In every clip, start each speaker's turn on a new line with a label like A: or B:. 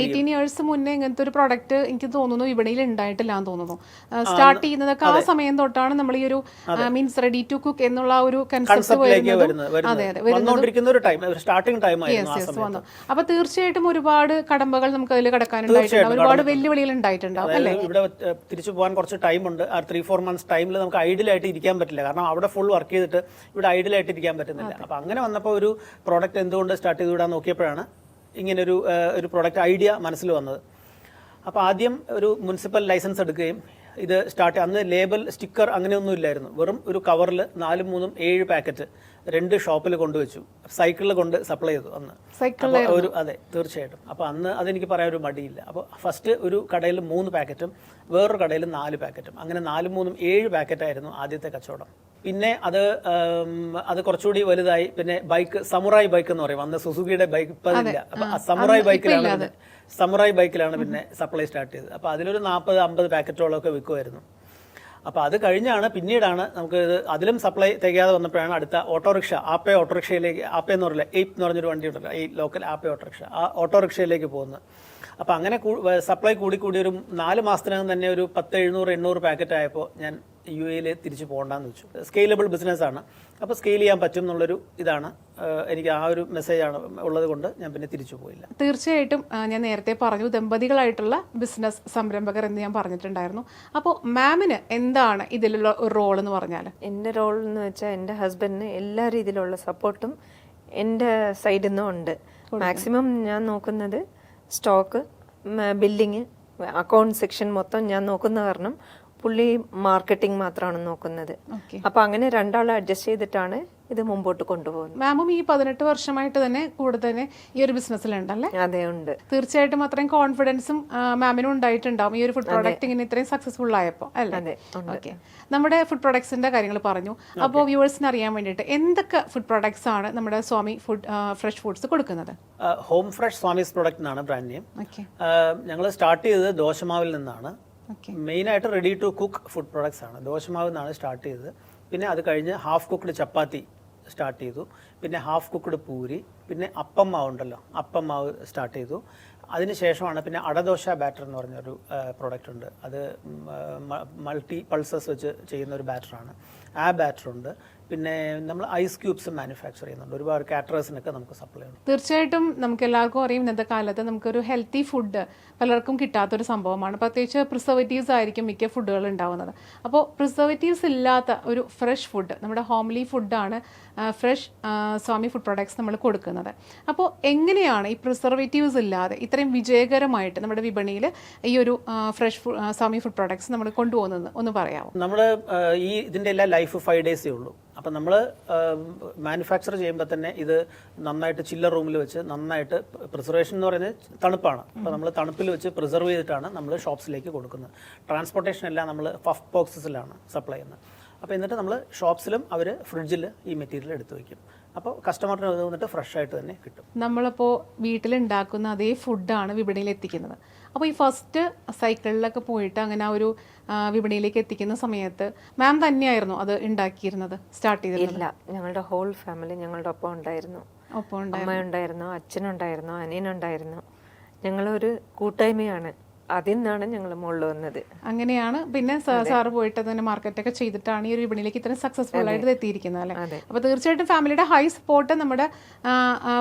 A: Eighteen years മുന്നേ ഇങ്ങനത്തെ ഒരു പ്രൊഡക്റ്റ് എനിക്ക് തോന്നുന്നു വിപണിയിൽ ഉണ്ടായിട്ടില്ല എന്ന് തോന്നുന്നു. സ്റ്റാർട്ട് ചെയ്യുന്നതൊക്കെ ആ സമയം തൊട്ടാണ് നമ്മൾ ഈ ഒരു മീൻസ് റെഡി ടു കുക്ക് എന്നുള്ള ഒരു കൺസെപ്റ്റ് വരുന്നത്. അതെ അതെ
B: വരുന്നത്.
A: അപ്പൊ തീർച്ചയായിട്ടും ഒരുപാട് കടമ്പകൾ നമുക്ക് അതിൽ കടക്കാനുണ്ടായിട്ടുണ്ട്. ഒരുപാട് വെല്ലുവിളികൾ ഉണ്ടായിട്ടുണ്ടാവും അല്ലേ?
B: ഇവിടെ തിരിച്ചു പോകാൻ കുറച്ച് ടൈം ഉണ്ട്. ആ ത്രീ ഫോർ മന്ത്സ് ടൈമിൽ നമുക്ക് ഐഡിയലായിട്ട് ഇരിക്കാൻ പറ്റില്ല. കാരണം അവിടെ ഫുൾ വർക്ക് ചെയ്തിട്ട് ഇവിടെ ഐഡിയലായിട്ട് ഇരിക്കാൻ പറ്റുന്നില്ല. അപ്പൊ അങ്ങനെ വന്നപ്പോൾ ഒരു പ്രോഡക്റ്റ് എന്തുകൊണ്ട് സ്റ്റാർട്ട് ചെയ്ത് വിടാൻ നോക്കിയപ്പോഴാണ് ഇങ്ങനൊരു ഒരു പ്രോഡക്റ്റ് ഐഡിയ മനസ്സിൽ വന്നത്. അപ്പോൾ ആദ്യം ഒരു മുനിസിപ്പൽ ലൈസൻസ് എടുക്കുകയും ഇത് സ്റ്റാർട്ട് അന്ന് ലേബൽ സ്റ്റിക്കർ അങ്ങനെയൊന്നും ഇല്ലായിരുന്നു. വെറും ഒരു കവറിൽ നാലും മൂന്നും ഏഴ് പാക്കറ്റ് രണ്ട് ഷോപ്പിൽ കൊണ്ടുവച്ചു സൈക്കിളിൽ കൊണ്ട് സപ്ലൈ ചെയ്തു അന്ന്. സൈക്കിളിൽ ഒരു അതെ തീർച്ചയായിട്ടും. അപ്പോൾ അന്ന് അതെനിക്ക് പറയാൻ ഒരു മടിയില്ല. അപ്പോൾ ഫസ്റ്റ് ഒരു കടയിൽ മൂന്ന് പാക്കറ്റും വേറൊരു കടയിൽ നാല് പാക്കറ്റും അങ്ങനെ നാലും മൂന്നും ഏഴ് പാക്കറ്റായിരുന്നു ആദ്യത്തെ കച്ചവടം. പിന്നെ അത് അത് കുറച്ചുകൂടി വലുതായി. പിന്നെ ബൈക്ക് സമുറായി ബൈക്ക് എന്ന് പറയും. അന്ന് സുസുക്കിയുടെ ബൈക്ക് ഇപ്പം അതില്ല സമുറായി ബൈക്കിലാണ് പിന്നെ സമുറായി ബൈക്കിലാണ് പിന്നെ സപ്ലൈ സ്റ്റാർട്ട് ചെയ്തത്. അപ്പോൾ അതിലൊരു നാൽപ്പത് അമ്പത് പാക്കറ്റോളം ഒക്കെ വിൽക്കുമായിരുന്നു അപ്പോൾ അത് കഴിഞ്ഞാണ് പിന്നീടാണ് നമുക്ക് ഇത് അതിലും സപ്ലൈ തികയാതെ വന്നപ്പോഴാണ് അടുത്ത ഓട്ടോറിക്ഷ ആപ്പേ ഓട്ടോറിക്ഷയിലേക്ക് ആപ്പേ എന്ന് പറയില്ല എയ്പ് എന്ന് പറഞ്ഞൊരു വണ്ടി ഉണ്ടല്ലോ ഈ ലോക്കൽ ആപ്പേ ഓട്ടോറിക്ഷ ആ ഓട്ടോറിക്ഷയിലേക്ക് പോകുന്നത്. അപ്പോൾ അങ്ങനെ സപ്ലൈ കൂടി കൂടി ഒരു നാല് മാസത്തിനകം തന്നെ ഒരു പത്ത് എഴുന്നൂറ് എണ്ണൂറ് പാക്കറ്റ് ആയപ്പോൾ ഞാൻ യു എയിൽ തിരിച്ചു പോകണ്ടെന്ന് വെച്ചു. സ്കെയിലബിൾ ബിസിനസ്സാണ്. അപ്പോൾ സ്കെയിൽ ചെയ്യാൻ പറ്റും എന്നുള്ളൊരു ഇതാണ് എനിക്ക് ആ ഒരു മെസ്സേജാണ് ഉള്ളത് കൊണ്ട് ഞാൻ പിന്നെ തിരിച്ചു പോയില്ല.
A: തീർച്ചയായിട്ടും ഞാൻ നേരത്തെ പറഞ്ഞു ദമ്പതികളായിട്ടുള്ള ബിസിനസ് സംരംഭകർ എന്ന് ഞാൻ പറഞ്ഞിട്ടുണ്ടായിരുന്നു. അപ്പോൾ മാമിന് എന്താണ് ഇതിലുള്ള ഒരു റോൾ എന്ന് പറഞ്ഞാൽ
C: എന്റെ റോൾ എന്ന് വെച്ചാൽ എന്റെ ഹസ്ബൻഡിന് എല്ലാ രീതിയിലുള്ള സപ്പോർട്ടും എന്റെ സൈഡിൽ നിന്നും ഉണ്ട്. മാക്സിമം ഞാൻ നോക്കുന്നത് സ്റ്റോക്ക് ബില്ലിങ് അക്കൗണ്ട് സെക്ഷൻ മൊത്തം ഞാൻ നോക്കുന്ന കാരണം പുള്ളി മാർക്കറ്റിംഗ് മാത്രമാണ് നോക്കുന്നത്.
A: അപ്പൊ
C: അപ്പോൾ അങ്ങനെ രണ്ടാളെ അഡ്ജസ്റ്റ് ചെയ്തിട്ടാണ് ഇത് മുമ്പോട്ട് കൊണ്ടുപോകുന്നത്.
A: മാമും ഈ പതിനെട്ട് വർഷമായിട്ട് തന്നെ കൂടെ തന്നെ ഈ ഒരു ബിസിനസ്സിലുണ്ടല്ലേ
C: അതെ ഉണ്ട്.
A: തീർച്ചയായിട്ടും അത്രയും കോൺഫിഡൻസും മാമിനും ഉണ്ടായിട്ടുണ്ടാവും ഈ ഒരു ഫുഡ് പ്രോഡക്റ്റ് ഇങ്ങനെ ഇത്രയും സക്സസ്ഫുൾ ആയപ്പോൾ അല്ലേ? ഓക്കെ നമ്മുടെ ഫുഡ് പ്രൊഡക്ട്സിന്റെ കാര്യങ്ങൾ പറഞ്ഞു. അപ്പോൾ വ്യൂവേഴ്സിന് അറിയാൻ വേണ്ടിയിട്ട് എന്തൊക്കെ ഫുഡ് പ്രൊഡക്ട്സ് ആണ് നമ്മുടെ സ്വാമി ഫുഡ് ഫ്രഷ് ഫുഡ്സ് കൊടുക്കുന്നത്?
B: ഹോം ഫ്രഷ് സ്വാമീസ് പ്രൊഡക്റ്റ് ആണ് ബ്രാൻഡ് നെയിം
A: ഓക്കെ
B: ഞങ്ങൾ സ്റ്റാർട്ട് ചെയ്തത് ദോശമാവിൽ നിന്നാണ്. മെയിനായിട്ട് ready to cook food products ആണ്. ദോശമാവ് സ്റ്റാർട്ട് ചെയ്തത്. പിന്നെ അത് കഴിഞ്ഞ് ഹാഫ് കുക്ക്ഡ് ചപ്പാത്തി സ്റ്റാർട്ട് ചെയ്തു. പിന്നെ ഹാഫ് കുക്ക്ഡ് പൂരി പിന്നെ അപ്പം മാവ് ഉണ്ടല്ലോ അപ്പം മാവ് സ്റ്റാർട്ട് ചെയ്തു. അതിനുശേഷമാണ് പിന്നെ അടദോശ ബാറ്റർ എന്ന് പറഞ്ഞൊരു പ്രോഡക്റ്റ് ഉണ്ട്. അത് മൾട്ടി പൾസസ് വെച്ച് ചെയ്യുന്ന ഒരു ബാറ്ററാണ് ആ ബാറ്റർ ഉണ്ട്. പിന്നെ നമ്മൾ ഐസ് ക്യൂബ്സ് മാനുഫാക്ചർ ചെയ്യുന്നുണ്ട്. ഒരുപാട് കാറ്ററേഴ്സിനൊക്കെ നമുക്ക് സപ്ലൈ ഉണ്ട്.
A: തീർച്ചയായിട്ടും നമുക്ക് എല്ലാവർക്കും അറിയും ഇന്നത്തെ കാലത്ത് നമുക്കൊരു ഹെൽത്തി ഫുഡ് പലർക്കും കിട്ടാത്തൊരു സംഭവമാണ്. പ്രത്യേകിച്ച് പ്രിസർവേറ്റീവ്സ് ആയിരിക്കും മിക്ക ഫുഡുകൾ ഉണ്ടാവുന്നത്. അപ്പോൾ പ്രിസർവേറ്റീവ്സ് ഇല്ലാത്ത ഒരു ഫ്രഷ് ഫുഡ് നമ്മുടെ ഹോംലി ഫുഡാണ് ഫ്രഷ് സ്വാമി ഫുഡ് പ്രൊഡക്ട്സ് നമ്മൾ കൊടുക്കുന്നത്. അപ്പോൾ എങ്ങനെയാണ് ഈ പ്രിസർവേറ്റീവ്സ് ഇല്ലാതെ ഇത്രയും വിജയകരമായിട്ട് നമ്മുടെ വിപണിയിൽ ഈ ഒരു ഫ്രഷ് സ്വാമി ഫുഡ് പ്രൊഡക്ട്സ് നമ്മൾ കൊണ്ടുപോകുന്നത്? ഒന്ന് പറയാമോ?
B: നമ്മൾ ഈ ഇതിന്റെ എല്ലാ ലൈഫ് ഫൈവ് ഡേയ്സേ ഉള്ളൂ. അപ്പം നമ്മൾ മാനുഫാക്ചർ ചെയ്യുമ്പോൾ തന്നെ ഇത് നന്നായിട്ട് ചില്ലർ റൂമിൽ വെച്ച് നന്നായിട്ട് പ്രിസർവേഷൻ എന്ന് പറയുന്നത് തണുപ്പാണ്. അപ്പോൾ നമ്മൾ തണുപ്പിൽ വെച്ച് പ്രിസർവ് ചെയ്തിട്ടാണ് നമ്മൾ ഷോപ്സിലേക്ക് കൊടുക്കുന്നത്. ട്രാൻസ്പോർട്ടേഷൻ എല്ലാം നമ്മൾ ഫഫ് ബോക്സസിലാണ് സപ്ലൈ ചെയ്യുന്നത്. അപ്പോൾ എന്നിട്ട് നമ്മൾ ഷോപ്സിലും അവർ ഫ്രിഡ്ജിൽ ഈ മെറ്റീരിയൽ എടുത്തു വയ്ക്കും അപ്പോൾ കസ്റ്റമറിന് ഇത് വന്നിട്ട് ഫ്രഷ് ആയിട്ട് തന്നെ കിട്ടും.
A: നമ്മളിപ്പോൾ വീട്ടിലുണ്ടാക്കുന്ന അതേ ഫുഡാണ് വിപണിയിൽ എത്തിക്കുന്നത്. അപ്പോൾ ഈ ഫസ്റ്റ് സൈക്കിളിലൊക്കെ പോയിട്ട് അങ്ങനെ ആ ഒരു വിപണിയിലേക്ക് എത്തിക്കുന്ന സമയത്ത് മാം തന്നെയായിരുന്നു അത് ഉണ്ടാക്കിയിരുന്നത് സ്റ്റാർട്ട് ചെയ്തിരുന്നത്?
C: ഇല്ല ഞങ്ങളുടെ ഹോൾ ഫാമിലി ഞങ്ങളുടെ ഒപ്പം ഉണ്ടായിരുന്നു.
A: ഒപ്പം ഉണ്ടായിരുന്നു.
C: അമ്മയുണ്ടായിരുന്നു അച്ഛനുണ്ടായിരുന്നു അനിയനുണ്ടായിരുന്നു. ഞങ്ങളൊരു കൂട്ടായ്മയാണ്. അതിൽ നിന്നാണ് ഞങ്ങൾ മുകളിൽ വന്നത്.
A: അങ്ങനെയാണ്. പിന്നെ സാർ സാറ് പോയിട്ട് തന്നെ മാർക്കറ്റൊക്കെ ചെയ്തിട്ടാണ് ഈ ഒരു വിപണിയിലേക്ക് ഇത്രയും സക്സസ്ഫുൾ ആയിട്ട് എത്തിയിരിക്കുന്നത് അല്ലേ. അപ്പോൾ തീർച്ചയായിട്ടും ഫാമിലിയുടെ ഹൈ സപ്പോർട്ട് നമ്മുടെ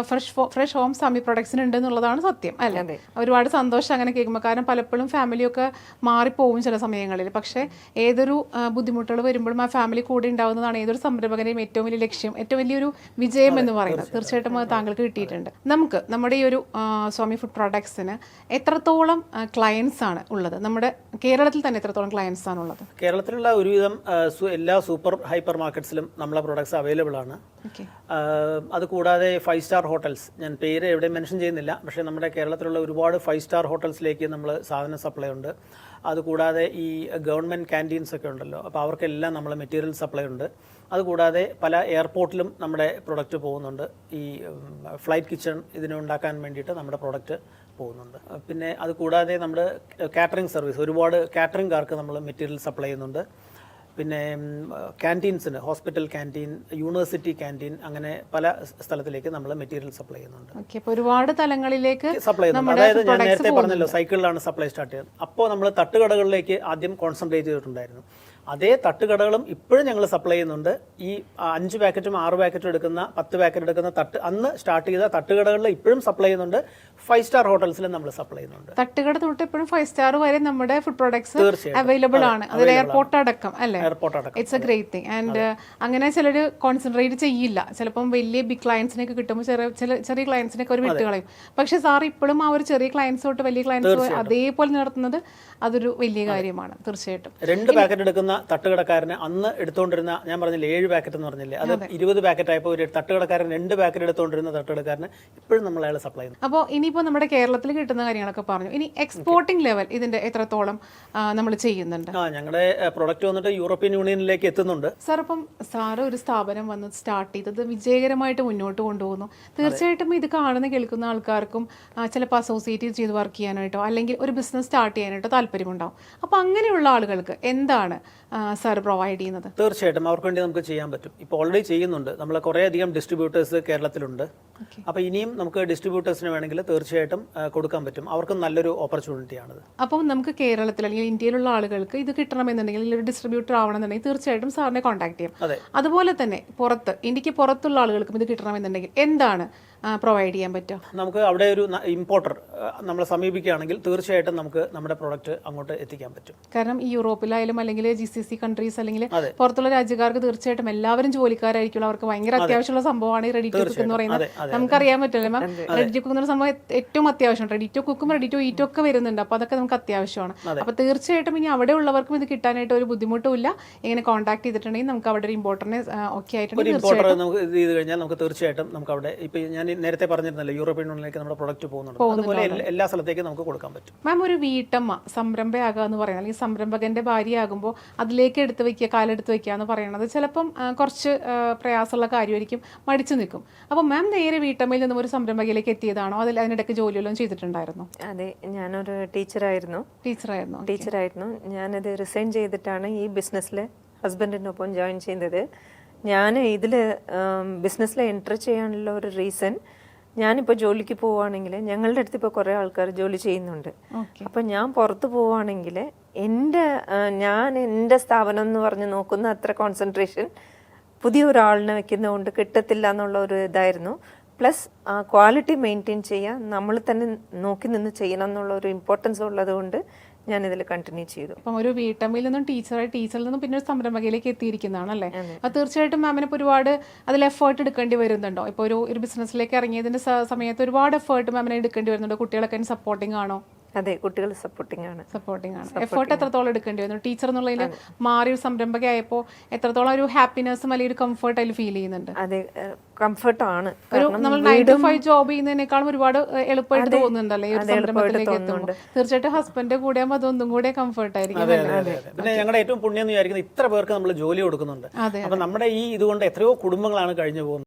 A: ഫ്രഷ് ഫ്രഷ് ഹോം സമി പ്രൊഡക്ട്സിന് ഉണ്ട് എന്നുള്ളതാണ് സത്യം അല്ലേ. ഒരുപാട് സന്തോഷം അങ്ങനെ കേൾക്കുമ്പോൾ കാരണം പലപ്പോഴും ഫാമിലിയൊക്കെ മാറിപ്പോവും ചില സമയങ്ങളിൽ. പക്ഷേ ഏതൊരു ബുദ്ധിമുട്ടുകൾ വരുമ്പോഴും ആ ഫാമിലി കൂടെ ഉണ്ടാവുന്നതാണ് ഏതൊരു സംരംഭകനെയും ഏറ്റവും വലിയ ലക്ഷ്യം ഏറ്റവും വലിയൊരു വിജയം എന്ന് പറയുന്നത്. തീർച്ചയായിട്ടും. അത് താങ്കൾക്ക് കിട്ടിയിട്ടുണ്ട്. നമുക്ക് നമ്മുടെ ഈ ഒരു സ്വാമി ഫുഡ് പ്രൊഡക്ട്സിന് എത്രത്തോളം ക്ലയൻസ് ആണ് ഉള്ളത്. നമ്മുടെ കേരളത്തിൽ തന്നെ എത്രത്തോളം ക്ലയൻസ് ആണ് ഉള്ളത്?
B: കേരളത്തിലുള്ള ഒരുവിധം എല്ലാ സൂപ്പർ ഹൈപ്പർ മാർക്കറ്റ്സിലും നമ്മളെ പ്രോഡക്ട്സ് അവൈലബിൾ ആണ്. അത് കൂടാതെ ഫൈവ് സ്റ്റാർ ഹോട്ടൽസ് ഞാൻ പേര് എവിടെ മെൻഷൻ ചെയ്യുന്നില്ല പക്ഷേ നമ്മുടെ കേരളത്തിലുള്ള ഒരുപാട് ഫൈവ് സ്റ്റാർ ഹോട്ടൽസിലേക്ക് നമ്മൾ സാധന സപ്ലൈ ഉണ്ട്. അതുകൂടാതെ ഈ ഗവൺമെന്റ് ക്യാന്റീൻസ് ഒക്കെ ഉണ്ടല്ലോ അപ്പോൾ അവർക്കെല്ലാം നമ്മൾ മെറ്റീരിയൽ സപ്ലൈ ഉണ്ട്. അതുകൂടാതെ പല എയർപോർട്ടിലും നമ്മുടെ പ്രൊഡക്റ്റ് പോകുന്നുണ്ട്. ഈ ഫ്ലൈറ്റ് കിച്ചൺ ഇതിനുണ്ടാക്കാൻ വേണ്ടിയിട്ട് നമ്മുടെ പ്രൊഡക്റ്റ് പോകുന്നുണ്ട്. പിന്നെ അത് കൂടാതെ നമ്മുടെ കാറ്ററിംഗ് സർവീസ് ഒരുപാട് കാറ്ററിംഗുകാർക്ക് നമ്മൾ മെറ്റീരിയൽ സപ്ലൈ ചെയ്യുന്നുണ്ട്. പിന്നെ ക്യാന്റീൻസിന് ഹോസ്പിറ്റൽ ക്യാന്റീൻ യൂണിവേഴ്സിറ്റി ക്യാന്റീൻ അങ്ങനെ പല സ്ഥലത്തിലേക്ക് നമ്മൾ മെറ്റീരിയൽ സപ്ലൈ ചെയ്യുന്നുണ്ട്.
A: ഒരുപാട് തലങ്ങളിലേക്ക്
B: സപ്ലൈ ചെയ്യുന്നുണ്ട്. അതായത് ഞാൻ നേരത്തെ പറഞ്ഞല്ലോ സൈക്കിളിലാണ് സപ്ലൈ സ്റ്റാർട്ട് ചെയ്യുന്നത്. അപ്പോൾ നമ്മൾ തട്ടുകടകളിലേക്ക് ആദ്യം കോൺസെൻട്രേറ്റ് ചെയ്തിട്ടുണ്ടായിരുന്നു. അതേ തട്ടുകടകളും ഇപ്പോഴും ഞങ്ങൾ സപ്ലൈ ചെയ്യുന്നുണ്ട്. ഈ അഞ്ച് പാക്കറ്റും ആറ് പാക്കറ്റും എടുക്കുന്ന പത്ത് പാക്കറ്റ് എടുക്കുന്ന തട്ട് അന്ന് സ്റ്റാർട്ട് ചെയ്ത തട്ടുകടകളിൽ ഇപ്പോഴും സപ്ലൈ ചെയ്യുന്നുണ്ട്. ഫൈവ് സ്റ്റാർ ഹോട്ടൽസിലും നമ്മൾ സപ്ലൈ ചെയ്യുന്നുണ്ട്.
A: തട്ടുകട തൊട്ട് ഇപ്പോഴും ഫൈവ് സ്റ്റാർ വരെ നമ്മുടെ ഫുഡ് പ്രോഡക്ട്സ് അവൈലബിൾ ആണ്. അതിൽ എയർപോർട്ട് അടക്കം അല്ലേ?
B: എയർപോർട്ട് അടക്കം.
A: It's a great thing and അങ്ങനെ ചിലർ കോൺസെൻട്രേറ്റ് ചെയ്യില്ല. ചിലപ്പം വലിയ ബിഗ് ക്ലയൻസിനൊക്കെ കിട്ടുമ്പോൾ ചെറിയ ചില ചെറിയ ക്ലയൻസിനൊക്കെ ഒരു വിട്ട് കളയും. പക്ഷെ സാർ ഇപ്പോഴും ആ ഒരു ചെറിയ ക്ലയൻസ് തൊട്ട് വലിയ ക്ലയൻസ് അതേപോലെ നടത്തുന്നത് അതൊരു വലിയ കാര്യമാണ്. തീർച്ചയായിട്ടും.
B: രണ്ട് പാക്കറ്റ് എടുക്കുന്ന തട്ടുകടക്കാരന് അന്ന് എടുത്തുകൊണ്ടിരുന്ന ഞാൻ പറഞ്ഞില്ലേ ഏഴ് പാക്കറ്റ് എന്ന് പറഞ്ഞില്ലേ അത് ഇരുപത് പാക്കറ്റ് ആയപ്പോൾ ഒരു തട്ടുകടക്കാരൻ രണ്ട് പാക്കറ്റ് എടുത്തുകൊണ്ടിരുന്ന തട്ടുകടക്കാരനെ ഇപ്പോഴും നമ്മൾ അയാൾ സപ്ലൈ ചെയ്യുന്നു.
A: അപ്പോൾ ഇനിയിപ്പോൾ നമ്മുടെ കേരളത്തിൽ കിട്ടുന്ന കാര്യങ്ങളൊക്കെ പറഞ്ഞു. ഇനി എക്സ്പോർട്ടിംഗ് ലെവൽ ഇതിന്റെ എത്രത്തോളം നമ്മൾ ചെയ്യുന്നുണ്ട്?
B: ആ ഞങ്ങളുടെ പ്രൊഡക്റ്റ് വന്നിട്ട് യൂറോപ്യൻ യൂണിയനിലേക്ക് എത്തുന്നുണ്ട്.
A: സാർ അപ്പം സാറ് ഒരു സ്ഥാപനം വന്ന് സ്റ്റാർട്ട് ചെയ്തത് വിജയകരമായിട്ട് മുന്നോട്ട് കൊണ്ടുപോകുന്നു. തീർച്ചയായിട്ടും ഇത് കാണുന്ന കേൾക്കുന്ന ആൾക്കാർക്കും ചിലപ്പോൾ അസോസിയേറ്റ് ചെയ്ത് വർക്ക് ചെയ്യാനായിട്ടോ അല്ലെങ്കിൽ ഒരു ബിസിനസ് സ്റ്റാർട്ട് ചെയ്യാനായിട്ടോ താല്പര്യമുണ്ടാവും. അപ്പോൾ അങ്ങനെയുള്ള ആളുകൾക്ക് എന്താണ് സാർ പ്രൊവൈഡ് ചെയ്യുന്നത്.
B: തീർച്ചയായിട്ടും അവർക്ക് വേണ്ടി നമുക്ക് ചെയ്യാൻ പറ്റും. ഇപ്പോൾ ഓൾറെഡി ചെയ്യുന്നുണ്ട്. നമ്മൾ കുറേയധികം ഡിസ്ട്രിബ്യൂട്ടേഴ്സ് കേരളത്തിലുണ്ട്. അപ്പോൾ ഇനിയും നമുക്ക് ഡിസ്ട്രിബ്യൂട്ടേഴ്സിന് വേണമെങ്കിൽ തീർച്ചയായിട്ടും കൊടുക്കാൻ പറ്റും. അവർക്കും നല്ലൊരു ഓപ്പർച്യൂണിറ്റിയാണത്
A: അപ്പോൾ നമുക്ക് കേരളത്തിൽ അല്ലെങ്കിൽ ഇന്ത്യയിലുള്ള ആളുകൾക്ക് ഇത് കിട്ടണമെന്നുണ്ടെങ്കിൽ ഒരു ഡിസ്ട്രിബ്യൂട്ടർ ആവണമെന്നുണ്ടെങ്കിൽ തീർച്ചയായിട്ടും സാറിനെ കോൺടാക്ട് ചെയ്യാം. അതുപോലെ തന്നെ പുറത്ത് ഇന്ത്യയ്ക്ക് പുറത്തുള്ള ആളുകൾക്കും ഇത് കിട്ടണമെന്നുണ്ടെങ്കിൽ എന്താണ് പ്രൊവൈഡ് ചെയ്യാൻ പറ്റും
B: നമുക്ക് അവിടെ ഒരു ഇമ്പോർട്ടർ നമ്മളെ സമീപിക്കുകയാണെങ്കിൽ തീർച്ചയായിട്ടും നമുക്ക് നമ്മുടെ പ്രോഡക്റ്റ് അങ്ങോട്ട് എത്തിക്കാൻ പറ്റും.
A: കാരണം ഈ യൂറോപ്പിലായാലും അല്ലെങ്കിൽ ജി സി സി കൺട്രീസ് അല്ലെങ്കിൽ പുറത്തുള്ള രാജ്യക്കാർക്ക് തീർച്ചയായിട്ടും എല്ലാവരും ജോലിക്കാരായിരിക്കും. അവർക്ക് ഭയങ്കര അത്യാവശ്യമുള്ള സംഭവമാണ് ഈ റെഡി ടു കുക്ക് എന്ന് പറയുന്നത്. നമുക്കറിയാൻ പറ്റില്ല. മാം റെഡി ടു കുക്ക് എന്ന സംഭവം ഏറ്റവും അത്യാവശ്യമാണ്. റെഡി ടു കുക്കും റെഡി ടു ഈറ്റും ഒക്കെ വരുന്നുണ്ട്. അപ്പോൾ അതൊക്കെ നമുക്ക് അത്യാവശ്യമാണ്. അപ്പോൾ തീർച്ചയായിട്ടും ഇനി അവിടെ ഉള്ളവർക്കും ഇത് കിട്ടാനായിട്ട് ഒരു ബുദ്ധിമുട്ടുമില്ല ഇങ്ങനെ കോൺടാക്ട് ചെയ്തിട്ടുണ്ടെങ്കിൽ നമുക്ക് അവിടെ ഒരു ഇമ്പോർട്ടനെ ഒക്കെ
B: ആയിട്ട്
A: ആയിട്ടുണ്ടെങ്കിൽ
B: ഇമ്പോർട്ടർ നമുക്ക് ഇത് ചെയ്ത് കഴിഞ്ഞാൽ നമുക്ക് തീർച്ചയായിട്ടും നമുക്ക് അവിടെ ഇപ്പൊ ഞാൻ നേരത്തെ പറഞ്ഞിരുന്നല്ലോ യൂറോപ്യൻ യൂണിയനിലേക്ക് നമ്മുടെ പ്രൊഡക്റ്റ് പോകുന്നുണ്ട്. അതുപോലെ എല്ലാ- സ്ഥലത്തേക്കും നമുക്ക് കൊടുക്കാൻ പറ്റും.
A: മാം ഒരു വീട്ടമ്മ സംരംഭയാകുക എന്ന് പറയുന്നത്. അല്ലെങ്കിൽ സംരംഭകന്റെ ഭാര്യയാകുമ്പോൾ അതിലേക്ക് എടുത്ത് വയ്ക്കുക കാലെടുത്ത് വയ്ക്കുക എന്ന് പറയുന്നത്. ചിലപ്പം കുറച്ച് പ്രയാസമുള്ള കാര്യമായിരിക്കും മടിച്ചു നിൽക്കും. അപ്പോൾ മാം നേരെ വീട്ടമ്മയിൽ നിന്നും ഒരു സംരംഭകയിലേക്ക് എത്തിയതാണോ? അതിൽ അതിനിടയ്ക്ക് ജോലിയെല്ലാം ചെയ്തിട്ടുണ്ടായിരുന്നു?
C: അതെ ഞാനൊരു ടീച്ചറായിരുന്നു.
A: ടീച്ചറായിരുന്നു
C: ടീച്ചറായിരുന്നു. ഞാനത് റിസൈൻ ചെയ്തിട്ടാണ് ഈ ബിസിനസ്സിൽ ഹസ്ബൻഡിനൊപ്പം ജോയിൻ ചെയ്തത്. ഞാൻ ഇതിൽ ബിസിനസ്സിൽ എന്റർ ചെയ്യാനുള്ള ഒരു റീസൺ ഞാനിപ്പോൾ ജോലിക്ക് പോവുകയാണെങ്കിൽ ഞങ്ങളുടെ അടുത്ത് ഇപ്പോൾ കുറേ ആൾക്കാർ ജോലി ചെയ്യുന്നുണ്ട്. അപ്പം ഞാൻ പുറത്ത് പോവുകയാണെങ്കിൽ എന്റെ ഞാൻ എന്റെ സ്ഥാപനം എന്ന് പറഞ്ഞ് നോക്കുന്ന അത്ര കോൺസെൻട്രേഷൻ പുതിയ ഒരാളിനെ വെക്കുന്നതുകൊണ്ട് കിട്ടത്തില്ല എന്നുള്ള ഒരു ഇതായിരുന്നു. പ്ലസ് ക്വാളിറ്റി മെയിന്റെയിൻ ചെയ്യാൻ നമ്മൾ തന്നെ നോക്കി നിന്ന് ചെയ്യണം എന്നുള്ള ഒരു ഇമ്പോർട്ടൻസ് ഉള്ളത് കൊണ്ട് ഞാനിതിൽ കണ്ടിന്യൂ ചെയ്തു.
A: അപ്പം ഒരു വീട്ടമ്മയിൽ നിന്നും ടീച്ചറായി ടീച്ചറിൽ നിന്നും പിന്നെ ഒരു സംരംഭകയിലേക്ക് എത്തിയിരിക്കുന്നതാണ് അല്ലേ? അപ്പോൾ തീർച്ചയായിട്ടും മാമിന് ഇപ്പോൾ ഒരുപാട് അതിൽ എഫേർട്ട് എടുക്കേണ്ടി വരുന്നുണ്ടോ? ഇപ്പോൾ ഒരു ഒരു ബിസിനസ്സിലേക്ക് ഇറങ്ങിയതിന്റെ സ- സമയത്ത് ഒരുപാട് എഫേർട്ട് മാമിനെ എടുക്കേണ്ടി വരുന്നുണ്ടോ? കുട്ടികളൊക്കെ സപ്പോർട്ടിങ് ആണോ?
C: അതെ കുട്ടികൾ സപ്പോർട്ടിംഗ് ആണ്.
A: സപ്പോർട്ടിംഗ് ആണ്. എഫേർട്ട് എത്രത്തോളം എടുക്കേണ്ടി വന്നു ടീച്ചർ എന്നുള്ളതിൽ മാറി ഒരു സംരംഭകയായപ്പോൾ എത്രത്തോളം ഒരു ഹാപ്പിനെസ്സും അല്ലെങ്കിൽ ഒരു കംഫർട്ട് അതിൽ ഫീൽ ചെയ്യുന്നുണ്ട്?
C: അതെ കംഫർട്ടാണ്
A: ഒരു നമ്മൾ നയൻ ടു ഫൈവ് ജോബ് ചെയ്യുന്നതിനേക്കാളും ഒരുപാട് എളുപ്പമായിട്ട് തോന്നുന്നുണ്ടല്ലേ ഈ ഒരു സംരംഭത്തിലേക്ക് എത്തുന്നുണ്ട് തീർച്ചയായിട്ടും ഹസ്ബൻഡ് കൂടെ ആകുമ്പോൾ അതൊന്നും കൂടെ കംഫർട്ട് ആയിരിക്കും
B: അതെ, അതെ, അതെ. പിന്നെ ഞങ്ങളുടെ ഏറ്റവും പുണ്യം എന്ന് വിചാരിക്കുന്നത് ഇത്ര പേർക്ക് നമ്മൾ ജോലി കൊടുക്കുന്നുണ്ട്.
A: അതെ.
B: അപ്പൊ നമ്മുടെ ഈ ഇതുകൊണ്ട് എത്രയോ കുടുംബങ്ങളാണ് കഴിഞ്ഞു പോകുന്നത്.